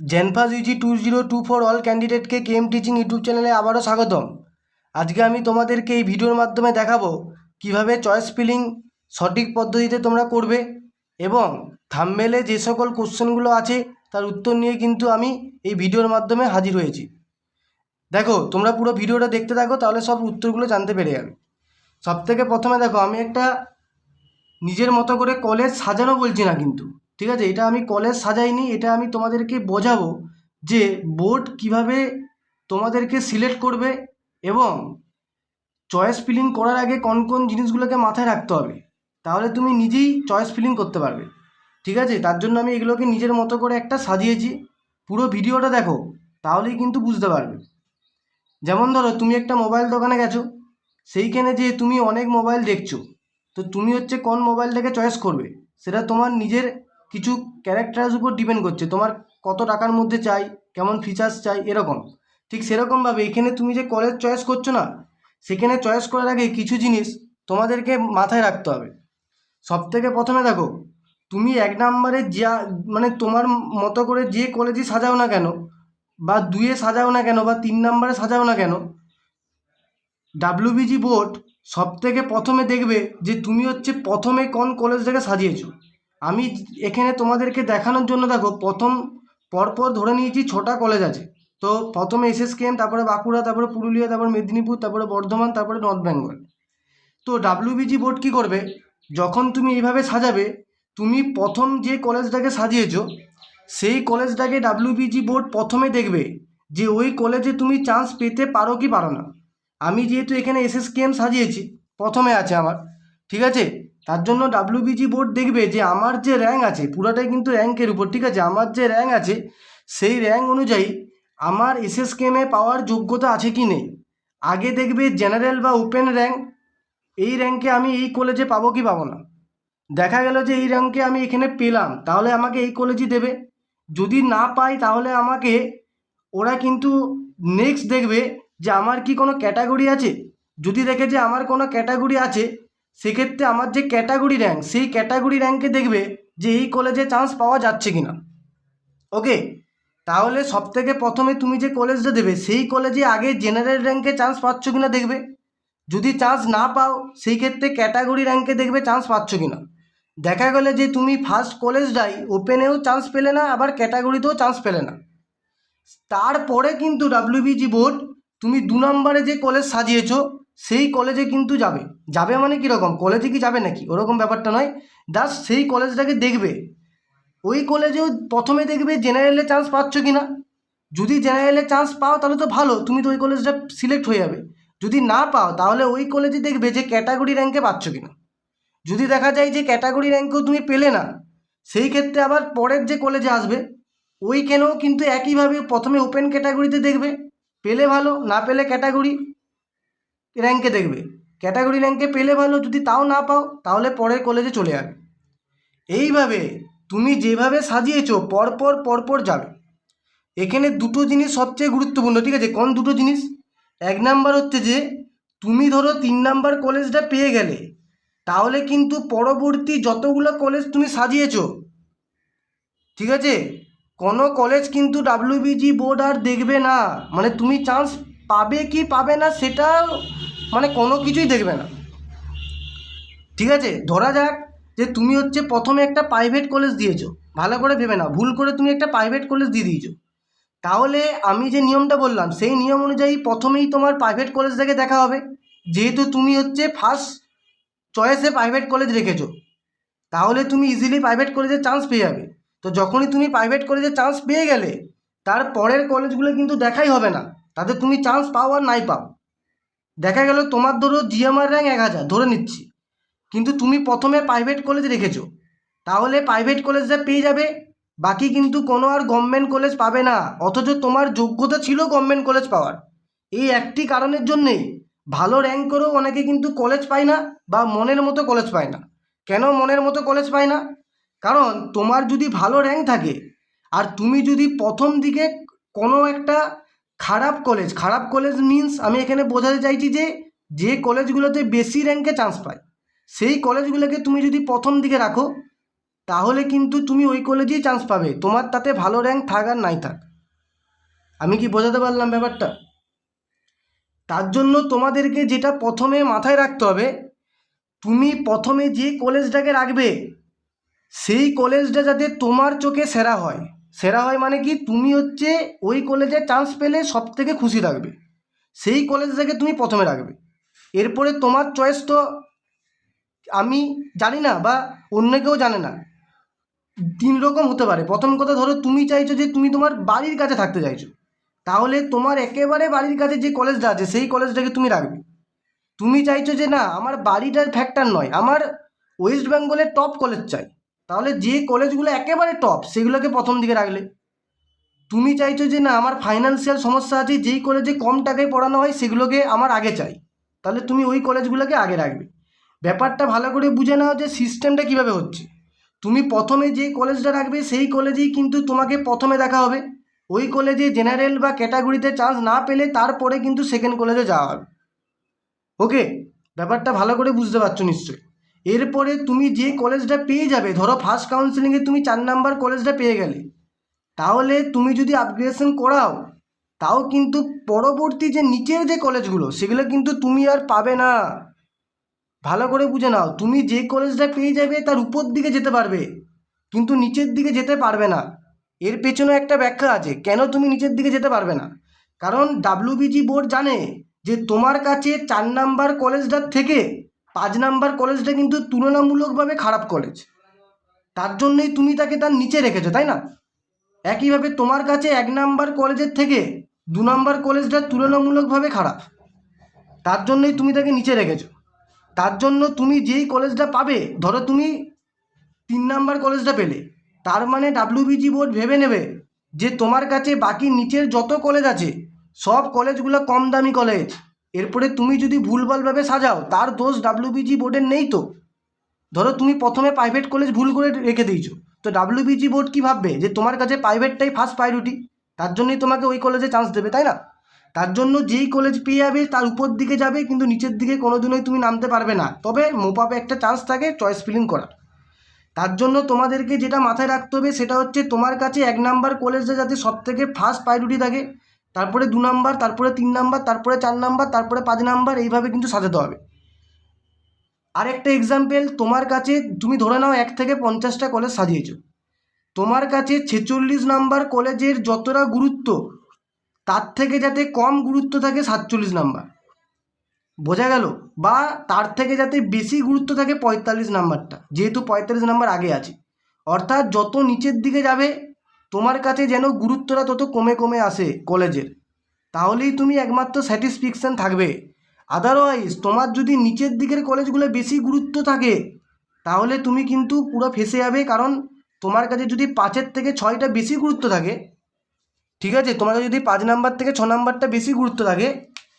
জেনফাস UG two zero two four all ক্যান্ডিডেটকে KM teaching YouTube চ্যানেলে আবারও স্বাগতম। আজকে আমি তোমাদেরকে এই ভিডিওর মাধ্যমে দেখাবো কীভাবে চয়েস ফিলিং সঠিক পদ্ধতিতে তোমরা করবে এবং থাম্বেলে যে সকল কোশ্চেনগুলো আছে তার উত্তর নিয়ে কিন্তু আমি এই ভিডিওর মাধ্যমে হাজির হয়েছি। দেখো, তোমরা পুরো ভিডিওটা দেখতে থাকো, তাহলে সব উত্তরগুলো জানতে পেরে যাবে। সব থেকে প্রথমে দেখো, আমি একটা নিজের মতো করে কলেজ সাজানো বলছি না কিন্তু। ঠিক আছে? এটা আমি কলেজ সাজাইনি, এটা আমি তোমাদেরকে বোঝাবো যে বোর্ড কীভাবে তোমাদেরকে সিলেক্ট করবে এবং চয়েস ফিলিং করার আগে কোন কোন জিনিসগুলোকে মাথায় রাখতে হবে। তাহলে তুমি নিজেই চয়েস ফিলিং করতে পারবে। ঠিক আছে? তার জন্য আমি এগুলোকে নিজের মতো করে একটা সাজিয়েছি। পুরো ভিডিওটা দেখো, তাহলেই কিন্তু বুঝতে পারবে। যেমন ধরো, তুমি একটা মোবাইল দোকানে গেছো, সেইখানে যে তুমি অনেক মোবাইল দেখছ। তো তুমি হচ্ছে কোন মোবাইলটাকে চয়েস করবে? সেটা তোমার নিজের কিছু ক্যারেক্টারের উপর ডিপেন্ড করছে। তোমার কত টাকার মধ্যে চাই, কেমন ফিচার্স চাই, এরকম। ঠিক সেরকমভাবে এখানে তুমি যে কলেজ চয়েস করছ না, সেখানে চয়েস করার আগে কিছু জিনিস তোমাদেরকে মাথায় রাখতে হবে। সব থেকে প্রথমে দেখো, তুমি এক নম্বরে যা মানে তোমার মতো করে যে কলেজে সাজাও না কেন, বা দুয়ে সাজাও না কেন, বা তিন নম্বরে সাজাও না কেন ডাব্লিউবিজি বোর্ড সব থেকে প্রথমে দেখবে যে তুমি হচ্ছে প্রথমে কোন কলেজটাকে সাজিয়েছো। আমি এখানে তোমাদেরকে দেখানোর জন্য দেখো, প্রথম পরপর ধরে নিয়েছি ছটা কলেজ আছে। তো প্রথমে এসএসকেএম তারপরে বাঁকুড়া, তারপরে পুরুলিয়া, তারপরে মেদিনীপুর, তারপরে বর্ধমান, তারপরে নর্থ বেঙ্গল তো ডাব্লিউবিজি বোর্ড কী করবে? যখন তুমি এইভাবে সাজাবে, তুমি প্রথম যে কলেজটাকে সাজিয়েছো, সেই কলেজটাকে ডাব্লিউবিজি বোর্ড প্রথমে দেখবে যে ওই কলেজে তুমি চান্স পেতে পারো কি পারো না। আমি যেহেতু এখানে এসএসকেএম সাজিয়েছি, প্রথমে আছে আমার। ঠিক আছে? তার জন্য ডাব্লিউবিজি বোর্ড দেখবে যে আমার যে র্যাঙ্ক আছে, পুরোটাই কিন্তু র্যাঙ্কের উপর, ঠিক আছে? আমার যে র্যাঙ্ক আছে, সেই র্যাঙ্ক অনুযায়ী আমার এসএসকেএমে পাওয়ার যোগ্যতা আছে কি নেই? আগে দেখবে জেনারেল বা ওপেন র্যাঙ্ক এই র্যাঙ্কে আমি এই কলেজে পাবো কি পাবো না? দেখা গেল যে এই র্যাঙ্কে আমি এখানে পেলাম, তাহলে আমাকে এই কলেজই দেবে। যদি না পাই, তাহলে আমাকে ওরা কিন্তু নেক্সট দেখবে যে আমার কি কোনো ক্যাটাগরি আছে? যদি দেখে যে আমার কোনো ক্যাটাগরি আছে সেক্ষেত্রে আমার যে ক্যাটাগরি র্যাঙ্ক সেই ক্যাটাগরি র্যাঙ্কে দেখবে যে এই কলেজে চান্স পাওয়া যাচ্ছে কি না ওকে তাহলে সব থেকে প্রথমে তুমি যে কলেজটা দেবে, সেই কলেজে আগে জেনারেল র্যাঙ্কে চান্স পাচ্ছ কি না দেখবে। যদি চান্স না পাও, সেই ক্ষেত্রে ক্যাটাগরি র্যাঙ্কে দেখবে চান্স পাচ্ছ কি না দেখা গেলে যে তুমি ফার্স্ট কলেজটাই ওপেনেও চান্স পেলে না, আবার ক্যাটাগরিতেও চান্স পেলে না। তারপরে কিন্তু ডাব্লিউবিজি বোর্ড তুমি দু নম্বরে যে কলেজ সাজিয়েছো সেই কলেজে কিন্তু যাবে। যাবে মানে কীরকম? কলেজে কি যাবে নাকি? ওরকম ব্যাপারটা নয়। দাস সেই কলেজটাকে দেখবে। ওই কলেজেও প্রথমে দেখবে জেনারেলে চান্স পাচ্ছ কি না যদি জেনারেলে চান্স পাও তাহলে তো ভালো, তুমি তো ওই কলেজটা সিলেক্ট হয়ে যাবে। যদি না পাও তাহলে ওই কলেজে দেখবে যে ক্যাটাগরি র্যাঙ্কে পাচ্ছ কি না যদি দেখা যায় যে ক্যাটাগরি র্যাঙ্কেও তুমি পেলে না, সেই ক্ষেত্রে আবার পরের যে কলেজে আসবে, ওইখানেও কিন্তু একইভাবে প্রথমে ওপেন ক্যাটাগরিতে দেখবে। পেলে ভালো, না পেলে ক্যাটাগরি র্যাঙ্কে দেখবে। ক্যাটাগরি র্যাঙ্কে পেলে ভালো, যদি তাও না পাও, তাহলে পরের কলেজে চলে যাবে এইভাবে তুমি যেভাবে সাজিয়েছো, পরপর পরপর যাবে। এখানে দুটো জিনিস সবচেয়ে গুরুত্বপূর্ণ, ঠিক আছে? কোন দুটো জিনিস? এক নাম্বার হচ্ছে যে, তুমি ধরো তিন নাম্বার কলেজটা পেয়ে গেলে, তাহলে কিন্তু পরবর্তী যতগুলো কলেজ তুমি সাজিয়েছো, ঠিক আছে? কোনো কলেজ কিন্তু ডাব্লিউবিজি বোর্ড আর দেখবে না। মানে তুমি চান্স পাবে কি পাবে না সেটা মানে কোনো কিছুই দেখবে না। ঠিক আছে? ধরা যাক যে তুমি হচ্ছে প্রথমে একটা প্রাইভেট কলেজ দিয়েছ। ভালো করে ভেবে না ভুল করে তুমি একটা প্রাইভেট কলেজ দিয়ে দিয়েছ। তাহলে আমি যে নিয়মটা বললাম, সেই নিয়ম অনুযায়ী প্রথমেই তোমার প্রাইভেট কলেজ থেকে দেখা হবে। যেহেতু তুমি হচ্ছে ফার্স্ট চয়েসে প্রাইভেট কলেজ রেখেছো, তাহলে তুমি ইজিলি প্রাইভেট কলেজে চান্স পেয়ে যাবে। তো যখনই তুমি প্রাইভেট কলেজে চান্স পেয়ে গেলে, তার পরের কলেজগুলো কিন্তু দেখাই হবে না। তাতে তুমি চান্স পাও আর নাই পাও। দেখা গেল তোমার ধরো জিএমআর র্যাঙ্ক এক হাজার, ধরে নিচ্ছি। কিন্তু তুমি প্রথমে প্রাইভেট কলেজ রেখেছো। তাহলে প্রাইভেট কলেজটা পেয়ে যাবে, বাকি কিন্তু কোনো আর গভর্নমেন্ট কলেজ পাবে না। অথচ তোমার যোগ্যতা ছিল গভর্নমেন্ট কলেজ পাওয়ার। এই একটি কারণের জন্যেই ভালো র্যাঙ্ক করেও অনেকে কিন্তু কলেজ পায় না বা মনের মতো কলেজ পায় না। কেন মনের মতো কলেজ পায় না? কারণ তোমার যদি ভালো র্যাঙ্ক থাকে, আর তুমি যদি প্রথম দিকে কোনো একটা খারাপ কলেজ খারাপ কলেজ মিন্স আমি এখানে বোঝাতে চাইছি যে যে কলেজগুলোতে বেশি র্যাঙ্কে চান্স পায়, সেই কলেজগুলোকে তুমি যদি প্রথম দিকে রাখো, তাহলে কিন্তু তুমি ওই কলেজেই চান্স পাবে। তোমার তাতে ভালো র্যাঙ্ক থাক আর নাই থাক। আমি কি বোঝাতে পারলাম ব্যাপারটা? তার জন্য তোমাদেরকে যেটা প্রথমে মাথায় রাখতে হবে, তুমি প্রথমে যে কলেজটাকে রাখবে, সেই কলেজটা যাতে তোমার চোখে সেরা হয়। সেরা হয় মানে কি? তুমি হচ্ছে ওই কলেজে চান্স পেলে সব থেকে খুশি থাকবে। সেই কলেজটাকে তুমি প্রথমে রাখবে। এরপরে তোমার চয়েস তো আমি জানি না বা অন্য কেউ জানে না। তিন রকম হতে পারে। প্রথম কথা ধরো, তুমি চাইছো যে তুমি তোমার বাড়ির কাছে থাকতে চাইছো। তাহলে তোমার একেবারে বাড়ির কাছে যে কলেজটা আছে, সেই কলেজটাকে তুমি রাখবে। তুমি চাইছো যে না, আমার বাড়িটার ফ্যাক্টর নয়, আমার ওয়েস্ট বেঙ্গলের টপ কলেজ চাই। তাহলে যে কলেজগুলো একেবারে টপ সেগুলোকে প্রথম দিকে রাখলে। তুমি চাইছো যে না, আমার ফাইন্যান্সিয়াল সমস্যা আছে, যেই কলেজে কম টাকায় পড়ানো হয়, সেগুলোকে আমার আগে চাই। তাহলে তুমি ওই কলেজগুলোকে আগে রাখবে। ব্যাপারটা ভালো করে বুঝে নাও যে সিস্টেমটা কীভাবে হচ্ছে। তুমি প্রথমে যে কলেজটা রাখবে, সেই কলেজেই কিন্তু তোমাকে প্রথমে দেখা হবে। ওই কলেজে জেনারেল বা ক্যাটাগরিতে চান্স না পেলে তারপরে কিন্তু সেকেন্ড কলেজে যাওয়া হবে। ওকে ব্যাপারটা ভালো করে বুঝতে পারছ নিশ্চয়ই। এরপরে তুমি যে কলেজটা পেয়ে যাবে, ধরো ফার্স্ট কাউন্সিলিংয়ে তুমি চার নাম্বার কলেজটা পেয়ে গেলে, তাহলে তুমি যদি আপগ্রেডেশন করাও, তাও কিন্তু পরবর্তী যে নিচের যে কলেজগুলো, সেগুলো কিন্তু তুমি আর পাবে না। ভালো করে বুঝে নাও, তুমি যে কলেজটা পেয়ে যাবে তার উপর দিকে যেতে পারবে, কিন্তু নিচের দিকে যেতে পারবে না। এর পেছনে একটা ব্যাখ্যা আছে, কেন তুমি নিচের দিকে যেতে পারবে না? কারণ ডাব্লিউবিজি বোর্ড জানে যে তোমার কাছে চার নাম্বার কলেজটার থেকে পাঁচ নাম্বার কলেজটা কিন্তু তুলনামূলকভাবে খারাপ কলেজ তার জন্যই তুমি তাকে তার নিচে রেখেছো, তাই না? একইভাবে তোমার কাছে এক নাম্বার কলেজের থেকে দু নাম্বার কলেজটা তুলনামূলকভাবে খারাপ। তার জন্যই তুমি তাকে নিচে রেখেছো। তার জন্য তুমি যেই কলেজটা পাবে, ধরো তুমি তিন নাম্বার কলেজটা পেলে, তার মানে ডাব্লিউবিজি বোর্ড ভেবে নেবে যে তোমার কাছে বাকি নিচের যত কলেজ আছে, সব কলেজগুলো কম দামি কলেজ এরপরে তুমি যদি ভুলভালভাবে সাজাও, তার দোষ ডাব্লিউবিজি বোর্ডের নেই তো? ধরো তুমি প্রথমে প্রাইভেট কলেজ ভুল করে রেখে দিয়েছ। তো ডাব্লিউবিজি বোর্ড কী ভাববে? যে তোমার কাছে প্রাইভেটটাই ফার্স্ট প্রায়োরিটি তার জন্যই তোমাকে ওই কলেজে চান্স দেবে, তাই না? তার জন্য যেই কলেজ পেয়ে যাবে, তার উপর দিকে যাবে, কিন্তু নিচের দিকে কোনোদিনই তুমি নামতে পারবে না। তবে মোপাপে একটা চান্স থাকে চয়েস ফিলিং করার। তার জন্য তোমাদেরকে যেটা মাথায় রাখতে হবে, সেটা হচ্ছে তোমার কাছে এক নাম্বার কলেজে যাতে সব থেকে ফার্স্ট প্রায়োরিটি থাকে। তারপরে দু নাম্বার, তারপরে তিন নাম্বার, তারপরে চার নাম্বার, তারপরে পাঁচ নাম্বার, এইভাবে কিন্তু সাজাতে হবে। আরেকটা এক্সাম্পল তোমার কাছে, তুমি ধরে নাও এক থেকে পঞ্চাশটা কলেজ সাজিয়েছো। তোমার কাছে ছেচল্লিশ নাম্বার কলেজের যতটা গুরুত্ব, তার থেকে যাতে কম গুরুত্ব থাকে সাতচল্লিশ নাম্বার। বোঝা গেল? বা তার থেকে যাতে বেশি গুরুত্ব থাকে পঁয়তাল্লিশ নাম্বারটা, যেহেতু পঁয়তাল্লিশ নাম্বার আগে আছে। অর্থাৎ যত নিচের দিকে যাবে তোমার কাছে যেন গুরুত্বটা তত কমে কমে আসে কলেজের, তাহলেই তুমি একমাত্র স্যাটিসফ্যাকশান থাকবে। আদারওয়াইজ তোমার যদি নিচের দিকের কলেজগুলো বেশি গুরুত্ব থাকে, তাহলে তুমি কিন্তু পুরো ফেসে যাবে, কারণ তোমার কাছে যদি পাঁচের থেকে ছয়টা বেশি গুরুত্ব থাকে, ঠিক আছে, তোমার যদি পাঁচ নাম্বার থেকে ছ নাম্বারটা বেশি গুরুত্ব থাকে,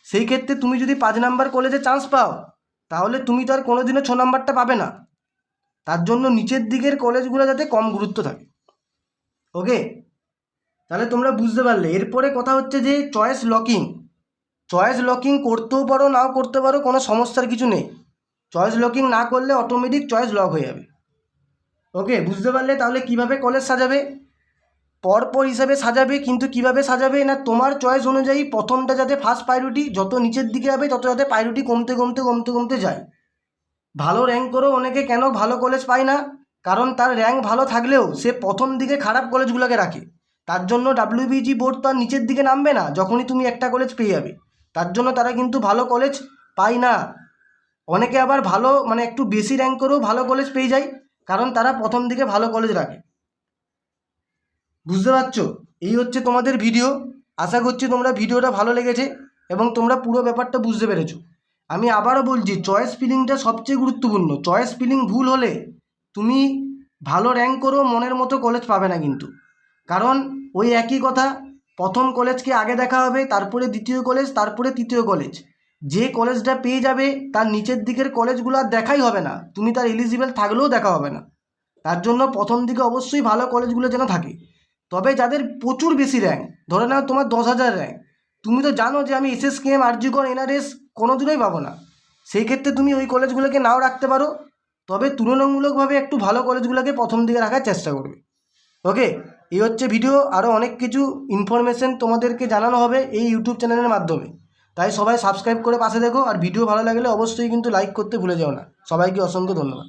সেই ক্ষেত্রে তুমি যদি পাঁচ নাম্বার কলেজে চান্স পাও, তাহলে তুমি তো আর কোনো দিনও ছ নাম্বারটা পাবে না। তার জন্য নিচের দিকের কলেজগুলো যাতে কম গুরুত্ব থাকে। ওকে তাহলে তোমরা বুঝতে পারলে। এরপরে কথা হচ্ছে যে চয়েস লকিং চয়েস লকিং করতেও পারো, নাও করতে পারো, কোনো সমস্যার কিছু নেই। চয়েস লকিং না করলে অটোমেটিক চয়েস লক হয়ে যাবে। ওকে বুঝতে পারলে তাহলে কীভাবে কলেজ সাজাবে? পরপর হিসাবে সাজাবে, কিন্তু কীভাবে সাজাবে না তোমার চয়েস অনুযায়ী প্রথমটা যাতে ফার্স্ট প্রায়োরিটি যত নিচের দিকে যাবে, তত যাতে প্রায়োরিটি কমতে কমতে কমতে কমতে যায়। ভালো র্যাঙ্ক করেও অনেকে কেন ভালো কলেজ পায় না? কারণ তার র্যাঙ্ক ভালো থাকলেও সে প্রথম দিকে খারাপ কলেজগুলোকে রাখে। তার জন্য ডাব্লিউবিজি বোর্ড তো আর নিচের দিকে নামবে না, যখনই তুমি একটা কলেজ পেয়ে যাবে। তার জন্য তারা কিন্তু ভালো কলেজ পায় না। অনেকে আবার ভালো মানে একটু বেশি র্যাঙ্ক করেও ভালো কলেজ পেয়ে যায়, কারণ তারা প্রথম দিকে ভালো কলেজ রাখে। বুঝতে পারছ? এই হচ্ছে তোমাদের ভিডিও আশা করছি তোমরা ভিডিওটা ভালো লেগেছে এবং তোমরা পুরো ব্যাপারটা বুঝতে পেরেছ। আমি আবারও বলছি চয়েস ফিলিংটা সবচেয়ে গুরুত্বপূর্ণ। চয়েস ফিলিং ভুল হলে তুমি ভালো র্যাঙ্ক করেও মনের মতো কলেজ পাবে না কিন্তু। কারণ ওই একই কথা, প্রথম কলেজকে আগে দেখা হবে, তারপরে দ্বিতীয় কলেজ তারপরে তৃতীয় কলেজ যে কলেজটা পেয়ে যাবে, তার নিচের দিকের কলেজগুলো আর দেখাই হবে না। তুমি তার এলিজিবল থাকলেও দেখা হবে না। তার জন্য প্রথম দিকে অবশ্যই ভালো কলেজগুলো যেন থাকে। তবে যাদের প্রচুর বেশি র্যাঙ্ক ধরে নাও তোমার দশ হাজার র্যাঙ্ক তুমি তো জানো যে আমি S S K M RG Kar NRS কোনো দিনই পাবো না। সেই ক্ষেত্রে তুমি ওই কলেজগুলোকে নাও রাখতে পারো। তবে তুলনামূলকভাবে একটু ভালো কলেজগুলোকে প্রথম দিকে রাখার চেষ্টা করবে। ওকে এই হচ্ছে ভিডিও আরও অনেক কিছু ইনফরমেশন তোমাদেরকে জানানো হবে এই ইউটিউব চ্যানেলের মাধ্যমে। তাই সবাই সাবস্ক্রাইব করে পাশে দেখো। আর ভিডিও ভালো লাগলে অবশ্যই কিন্তু লাইক করতে ভুলে যাও না। সবাইকে অসংখ্য ধন্যবাদ।